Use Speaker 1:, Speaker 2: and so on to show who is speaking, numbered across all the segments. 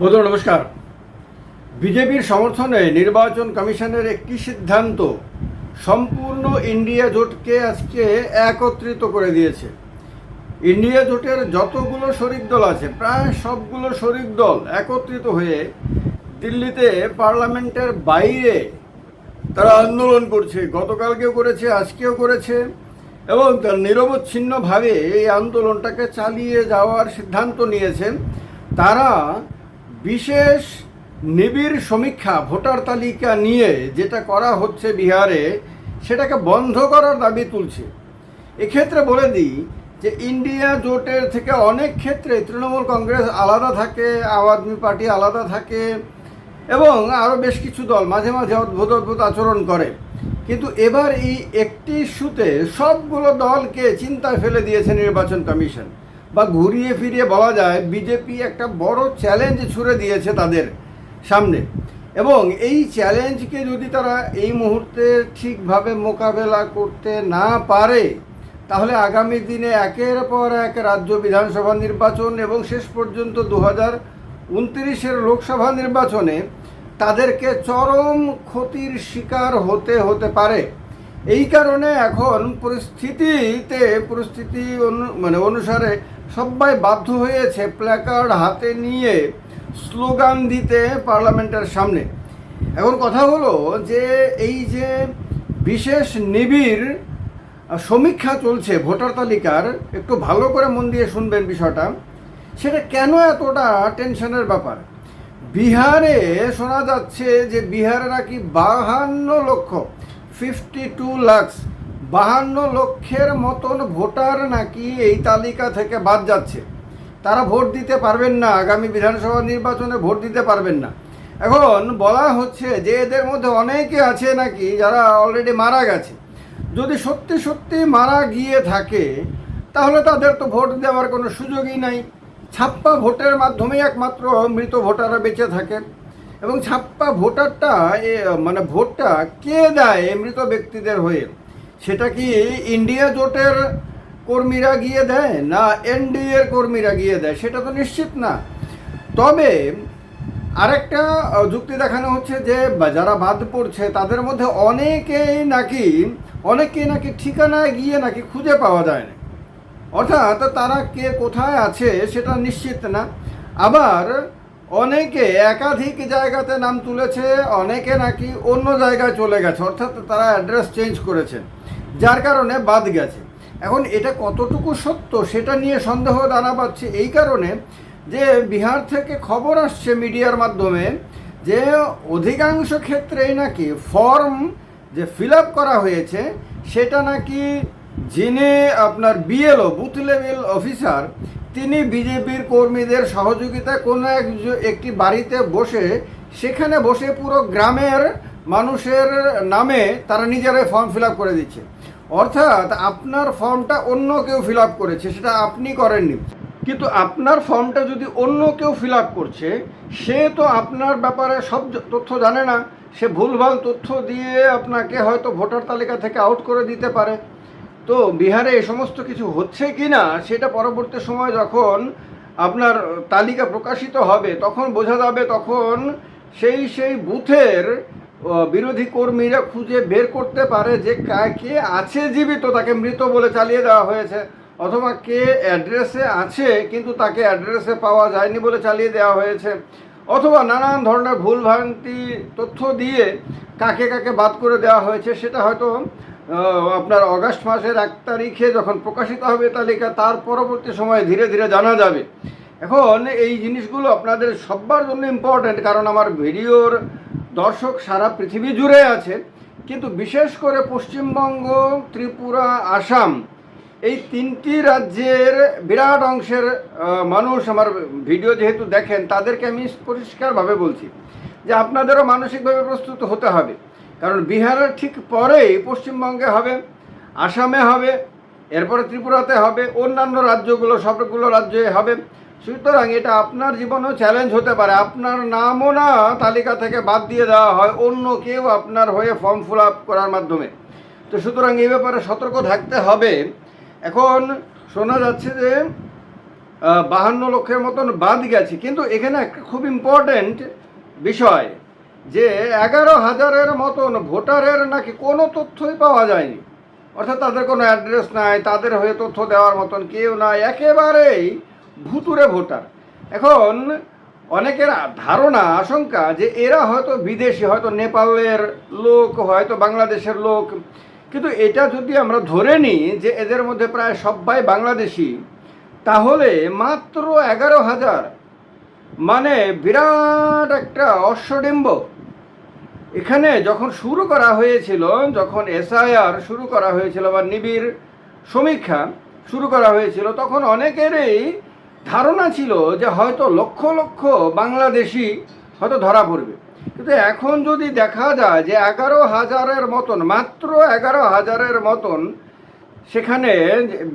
Speaker 1: বন্ধুরা, নমস্কার। বিজেপির সমর্থনে নির্বাচন কমিশনের একটি সিদ্ধান্ত সম্পূর্ণ ইন্ডিয়া জোটকে আজকে একত্রিত করে দিয়েছে। ইন্ডিয়া জোটের যতগুলো শরিক দল আছে, প্রায় সবগুলো শরিক দল একত্রিত হয়ে দিল্লিতে পার্লামেন্টের বাইরে তারা আন্দোলন করছে। গতকালকেও করেছে, আজকেও করেছে এবং তার নিরবচ্ছিন্নভাবে এই আন্দোলনটাকে চালিয়ে যাওয়ার সিদ্ধান্ত নিয়েছেন। তারা বিশেষ নিবিড় সমীক্ষা ভোটার তালিকা নিয়ে যেটা করা হচ্ছে বিহারে, সেটাকে বন্ধ করার দাবি তুলছে। এক্ষেত্রে বলে দিই যে ইন্ডিয়া জোটের থেকে অনেক ক্ষেত্রে তৃণমূল কংগ্রেস আলাদা থাকে, আম আদমি পার্টি আলাদা থাকে এবং আরও বেশ কিছু দল মাঝে মাঝে অদ্ভুত অদ্ভুত আচরণ করে। কিন্তু এবার এই একটি ইস্যুতে সবগুলো দলকে চিন্তায় ফেলে দিয়েছে নির্বাচন কমিশন। বা ঘুরিয়ে ফিরিয়ে বলা যায় বিজেপি একটা বড় চ্যালেঞ্জ ছুড়ে দিয়েছে তাদের সামনে। এবং এই চ্যালেঞ্জকে যদি তারা এই মুহূর্তে ঠিকভাবে মোকাবেলা করতে না পারে, তাহলে আগামী দিনে একের পর এক রাজ্য বিধানসভা নির্বাচন এবং শেষ পর্যন্ত দু হাজার উনত্রিশের লোকসভা নির্বাচনে তাদেরকে চরম ক্ষতির শিকার হতে হতে পারে। এই কারণে এখন পরিস্থিতিতে, পরিস্থিতি মানে অনুসারে সবাই বাধ্য হয়েছে প্ল্যাকার্ড হাতে নিয়ে স্লোগান দিতে পার্লামেন্টের সামনে। এখন কথা হলো যে এই যে বিশেষ নিবিড় সমীক্ষা চলছে ভোটার তালিকার, একটু ভালো করে মন দিয়ে শুনবেন বিষয়টা, সেটা কেন এতটা টেনশনের ব্যাপার? বিহারে শোনা যাচ্ছে যে বিহারে নাকি বাহান্ন লক্ষ ফিফটি টু লাক্স বাহান্ন লক্ষের মতন ভোটার নাকি এই তালিকা থেকে বাদ যাচ্ছে। তারা ভোট দিতে পারবেন না, আগামী বিধানসভা নির্বাচনে ভোট দিতে পারবেন না। এখন বলা হচ্ছে যে এদের মধ্যে অনেকে আছে নাকি যারা অলরেডি মারা গেছে। যদি সত্যি সত্যি মারা গিয়ে থাকে, তাহলে তাদের তো ভোট দেওয়ার কোনো সুযোগই নাই। ছাপ্পা ভোটের মাধ্যমেই একমাত্র মৃত ভোটাররা বেঁচে থাকে এবং ছাপ্পা ভোটারটা মানে ভোটটা কে দেয় মৃত ব্যক্তিদের হয়ে? সেটা কি ইন্ডিয়া জোটের কর্মীরা গিয়ে দেয় না এনডিএর কর্মীরা গিয়ে দেয়? সেটা তো নিশ্চিত না। তবে আরেকটা যুক্তি দেখানো হচ্ছে যে যারা বাদ পড়ছে, তাদের মধ্যে অনেকেই নাকি অনেকেই নাকি ঠিকানায় গিয়ে নাকি খুঁজে পাওয়া যায় না। অর্থাৎ তারা কে কোথায় আছে সেটা নিশ্চিত না। আবার অনেকে একাধিক জায়গাতে নাম তুলেছে, অনেকে নাকি অন্য জায়গায় চলে গেছে, অর্থাৎ তারা অ্যাড্রেস চেঞ্জ করেছেন যার কারণে বাদ গেছে। এখন এটা কতটুকু সত্য সেটা নিয়ে সন্দেহ দানা পাচ্ছে এই কারণে যে বিহার থেকে খবর আসছে মিডিয়ার মাধ্যমে যে অধিকাংশ ক্ষেত্রেই নাকি ফর্ম যে ফিল করা হয়েছে সেটা নাকি যিনি আপনার বিএলও, বুথ লেভেল অফিসার, তিনি বিজেপির কর্মীদের সহযোগিতায় কোনো এক একটি বাড়িতে বসে সেখানে বসে পুরো গ্রামের মানুষের নামে তারা নিজেরাই ফর্ম ফিল করে দিচ্ছে। অর্থাৎ আপনার ফর্মটা অন্য কেউ ফিল আপ করেছে, সেটা আপনি করেননি। কিন্তু আপনার ফর্মটা যদি অন্য কেউ ফিল আপ করছে, সে তো আপনার ব্যাপারে সব তথ্য জানে না। সে ভুলভাল তথ্য দিয়ে আপনাকে হয়তো ভোটার তালিকা থেকে আউট করে দিতে পারে। তো বিহারে এ সমস্ত কিছু হচ্ছে কি না সেটা পরবর্তী সময় যখন আপনার তালিকা প্রকাশিত হবে, তখন বোঝা যাবে তখন সেই সেই বুথের বিরোধী কর্মীরা খুঁজে বের করতে পারে যে কা- আছে জীবিত, তাকে মৃত বলে চালিয়ে দেওয়া হয়েছে, অথবা কে অ্যাড্রেসে আছে কিন্তু তাকে অ্যাড্রেসে পাওয়া যায়নি বলে চালিয়ে দেওয়া হয়েছে, অথবা নানান ধরনের ভুলভ্রান্তি তথ্য দিয়ে কাকে কাকে বাদ করে দেওয়া হয়েছে, সেটা হয়তো আপনার অগাস্ট মাসের এক তারিখে যখন প্রকাশিত হবে তালিকা, তার পরবর্তী সময়ে ধীরে ধীরে জানা যাবে। এখন এই জিনিসগুলো আপনাদের সবার জন্য ইম্পর্ট্যান্ট কারণ আমার ভিডিওর দর্শক, সারা পৃথিবী জুড়ে আছে, কিন্তু বিশেষ করে পশ্চিমবঙ্গ, ত্রিপুরা, আসাম, এই তিনটি রাজ্যের বিরাট অংশের মানুষ আমার ভিডিও যেহেতু দেখেন, তাদেরকে আমি পরিষ্কারভাবে বলছি যে আপনাদেরও মানসিকভাবে প্রস্তুত হতে হবে। কারণ বিহারের ঠিক পরেই পশ্চিমবঙ্গে হবে, আসামে হবে, এরপরে ত্রিপুরাতে হবে, অন্যান্য রাজ্যগুলো, সবগুলো রাজ্যে হবে। সুতরাং এটা আপনার জীবনেও চ্যালেঞ্জ হতে পারে। আপনার নামও না তালিকা থেকে বাদ দিয়ে দেওয়া হয়, অন্য কেউ আপনার হয়ে ফর্ম ফিল আপ করার মাধ্যমে। তো সুতরাং এই ব্যাপারে সতর্ক থাকতে হবে। এখন শোনা যাচ্ছে যে বাহান্ন লক্ষের মতন বাদ গেছে। কিন্তু এখানে একটা খুব ইম্পর্ট্যান্ট বিষয়, যে এগারো হাজারের মতন ভোটারের নাকি কোনো তথ্যই পাওয়া যায়নি। অর্থাৎ তাদের কোনো অ্যাড্রেস নাই, তাদের হয়ে তথ্য দেওয়ার মতন কেউ নাই। একেবারেই ভুতুরে ভোটার। এখন অনেকের ধারণা, আশঙ্কা যে এরা হয়তো বিদেশি, হয়তো নেপালের লোক, হয়তো বাংলাদেশের লোক। কিন্তু এটা যদি আমরা ধরে নিই যে এদের মধ্যে প্রায় সবাই বাংলাদেশি, তাহলে মাত্র এগারো হাজার মানে বিরাট একটা অশ্বডিম্ব। এখানে যখন শুরু করা হয়েছিল, যখন এসআইআর শুরু করা হয়েছিল বা নিবিড় সমীক্ষা শুরু করা হয়েছিল, তখন অনেকেরই ধারণা ছিল যে হয়তো লক্ষ লক্ষ বাংলাদেশি হয়তো ধরা পড়বে। কিন্তু এখন যদি দেখা যায় যে এগারো হাজারের মতন, মাত্র এগারো হাজারের মতন সেখানে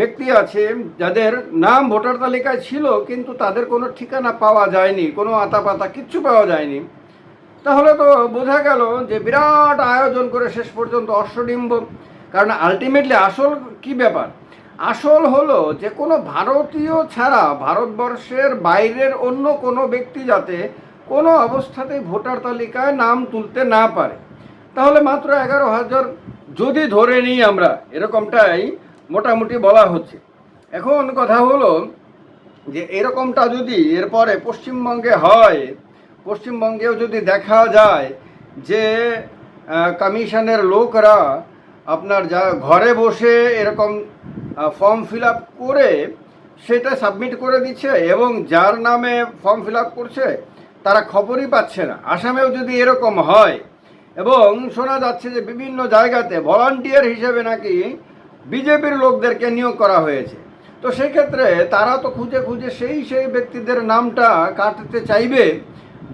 Speaker 1: ব্যক্তি আছে, যাদের নাম ভোটার তালিকায় ছিল কিন্তু তাদের কোনো ঠিকানা পাওয়া যায়নি, কোনো আতা পাতা কিচ্ছু পাওয়া যায়নি, তাহলে তো বোঝা গেল যে বিরাট আয়োজন করে শেষ পর্যন্ত অশ্বডিম্ব। কারণ আলটিমেটলি আসল কি ব্যাপার? আসল হলো যে কোনো ভারতীয় ছাড়া ভারতবর্ষের বাইরের অন্য কোনো ব্যক্তি যাতে কোনো অবস্থাতেই ভোটার তালিকায় নাম তুলতে না পারে। তাহলে মাত্র এগারো হাজার যদি ধরে নিই আমরা, এরকমটাই মোটামুটি বলা হচ্ছে। এখন কথা হলো যে এরকমটা যদি এরপরে পশ্চিমবঙ্গে হয়, পশ্চিমবঙ্গেও যদি দেখা যায় যে কমিশনের লোকরা আপনার যা ঘরে বসে এরকম ফর্ম ফিল আপ করে সেটা সাবমিট করে দিচ্ছে এবং যার নামে ফর্ম ফিল আপ করছে তারা খবরই পাচ্ছে না। আসামেও যদি এরকম হয় এবং শোনা যাচ্ছে যে বিভিন্ন জায়গাতে ভলান্টিয়ার হিসেবে নাকি বিজেপির লোকদেরকে নিয়োগ করা হয়েছে। তো সেক্ষেত্রে তারা তো খুঁজে খুঁজে সেই সেই ব্যক্তিদের নামটা কাটতে চাইবে,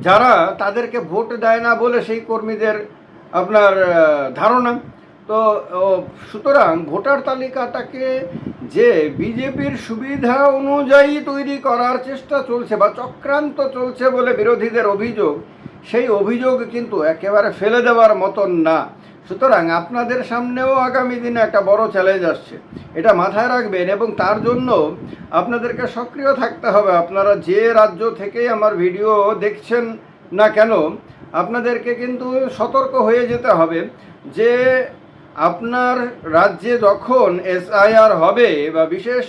Speaker 1: যারা তাদেরকে ভোট দেয় না বলে সেই কর্মীদের আপনার ধারণা। তো সুতরাং ভোটার তালিকাটাকে যে বিজেপির সুবিধা অনুযায়ী তৈরি করার চেষ্টা চলছে বা চক্রান্ত চলছে বলে বিরোধীদের অভিযোগ, সেই অভিযোগ কিন্তু একেবারে ফেলে দেওয়ার মতন না। সুতরাং আপনাদের সামনেও আগামী দিনে একটা বড় চ্যালেঞ্জ আসছে। এটা মাথায় রাখবেন এবং তার জন্য আপনাদেরকে সক্রিয় থাকতে হবে। আপনারা যে রাজ্য থেকেই আমার ভিডিও দেখছেন না কেন, আপনাদেরকে কিন্তু সতর্ক হয়ে যেতে হবে যে আপনার রাজ্যে যখন এসআইআর হবে বা বিশেষ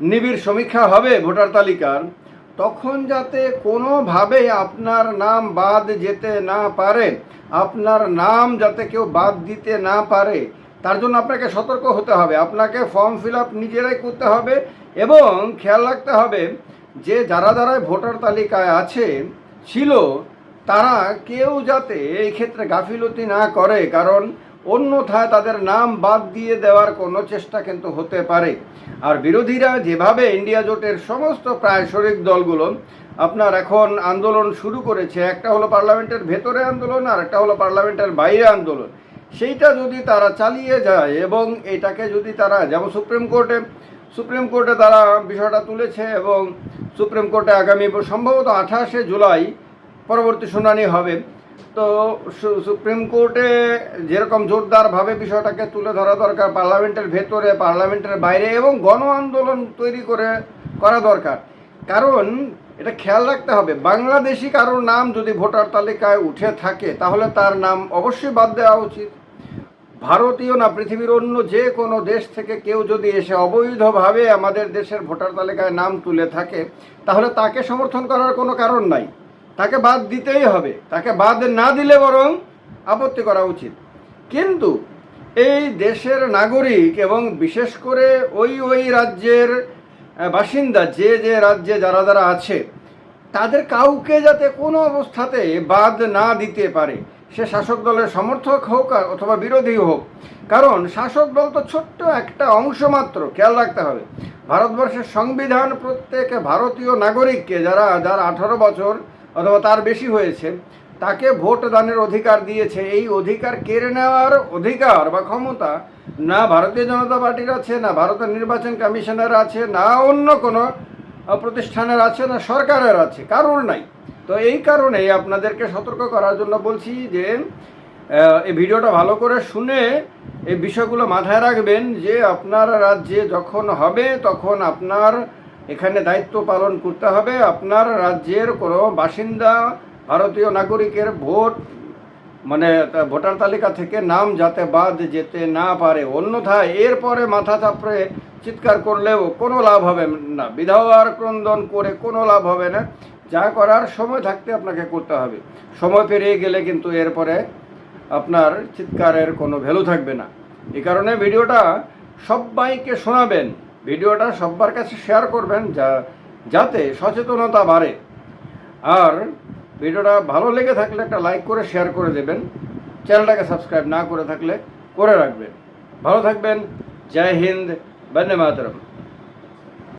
Speaker 1: নিবিড় সমীক্ষা হবে ভোটার তালিকার, তখন যাতে কোনোভাবে আপনার নাম বাদ যেতে না পারে, আপনার নাম যাতে কেউ বাদ দিতে না পারে, তার জন্য আপনাকে সতর্ক হতে হবে। আপনাকে ফর্ম ফিল আপ নিজেরাই করতে হবে এবং খেয়াল রাখতে হবে যে যারা যারা ভোটার তালিকায় আছে, ছিল, তারা কেউ যাতে এই ক্ষেত্রে গাফিলতি না করে। কারণ অন্যথায় তাদের নাম বাদ দিয়ে দেওয়ার কোনো চেষ্টা কিন্তু হতে পারে। আর বিরোধীরা যেভাবে ইন্ডিয়া জোটের সমস্ত প্রায় শরিক দলগুলো আপনার এখন আন্দোলন শুরু করেছে, একটা হলো পার্লামেন্টের ভেতরে আন্দোলন আর একটা হলো পার্লামেন্টের বাইরে আন্দোলন। সেইটা যদি তারা চালিয়ে যায় এবং এটাকে যদি তারা, যেমন সুপ্রিম কোর্টে সুপ্রিম কোর্টে তারা বিষয়টা তুলেছে এবং সুপ্রিম কোর্টে আগামী সম্ভবত আঠাশে জুলাই পরবর্তী শুনানি হবে তো সুপ্রিম কোর্টে যেরকম জোরদারভাবে বিষয়টাকে তুলে ধরা দরকার, পার্লামেন্টের ভেতরে, পার্লামেন্টের বাইরে এবং গণ আন্দোলন তৈরি করে, করা দরকার। কারণ এটা খেয়াল রাখতে হবে, বাংলাদেশি কারোর নাম যদি ভোটার তালিকায় উঠে থাকে, তাহলে তার নাম অবশ্যই বাদ দেওয়া উচিত। ভারতীয় না, পৃথিবীর অন্য যে কোনো দেশ থেকে কেউ যদি এসে অবৈধভাবে আমাদের দেশের ভোটার তালিকায় নাম তুলে থাকে, তাহলে তাকে সমর্থন করার কোনো কারণ নাই। তাকে বাদ দিতেই হবে। তাকে বাদ না দিলে বরং আপত্তি করা উচিত। কিন্তু এই দেশের নাগরিক এবং বিশেষ করে ওই ওই রাজ্যের বাসিন্দা, যে যে রাজ্যে যারা যারা আছে, তাদের কাউকে যাতে কোনো অবস্থাতে বাদ না দিতে পারে, সে শাসক দলের সমর্থক হোক অথবা বিরোধী হোক। কারণ শাসক দল তো ছোট্ট একটা অংশ মাত্র, খেয়াল রাখতে হবে। ভারতবর্ষের সংবিধান প্রত্যেক ভারতীয় নাগরিককে, যারা, যার আঠারো বছর অথবা তার বেশি হয়েছে, তাকে ভোট দানের অধিকার দিয়েছে। এই অধিকার কেড়ে নেওয়ার অধিকার বা ক্ষমতা না ভারতীয় জনতা পার্টির আছে, না ভারতের নির্বাচন কমিশনের আছে, না অন্য কোনো প্রতিষ্ঠানের আছে, না সরকারের আছে, কারোর নাই। তো এই কারণে আপনাদেরকে সতর্ক করার জন্য বলছি যে এই ভিডিওটা ভালো করে শুনে এই বিষয়গুলো মাথায় রাখবেন যে আপনার রাজ্যে যখন হবে, তখন আপনার এখানে দায়িত্ব পালন করতে হবে। আপনার রাজ্যের কোনো বাসিন্দা ভারতীয় নাগরিকের ভোট মানে ভোটার তালিকা থেকে নাম যাতে বাদ যেতে না পারে। অন্যথায় এরপরে মাথা চাপড়ে চিৎকার করলেও কোনো লাভ হবে না। বিধবার ক্রন্দন করে কোনো লাভ হবে না। যা করার সময় থাকতে আপনাকে করতে হবে। সময় পেরিয়ে গেলে কিন্তু এরপরে আপনার চিৎকারের কোনো ভ্যালু থাকবে না। এ কারণে ভিডিওটা সবাইকে শোনাবেন। ভিডিওটা সবার কাছে শেয়ার করবেন যা, যাতে সচেতনতা বাড়ে। আর ভিডিওটা ভালো লেগে থাকলে একটা লাইক করে শেয়ার করে দেবেন। চ্যানেলটাকে সাবস্ক্রাইব না করে থাকলে করে রাখবেন। ভালো থাকবেন। জয় হিন্দ। বন্দে মাতরম।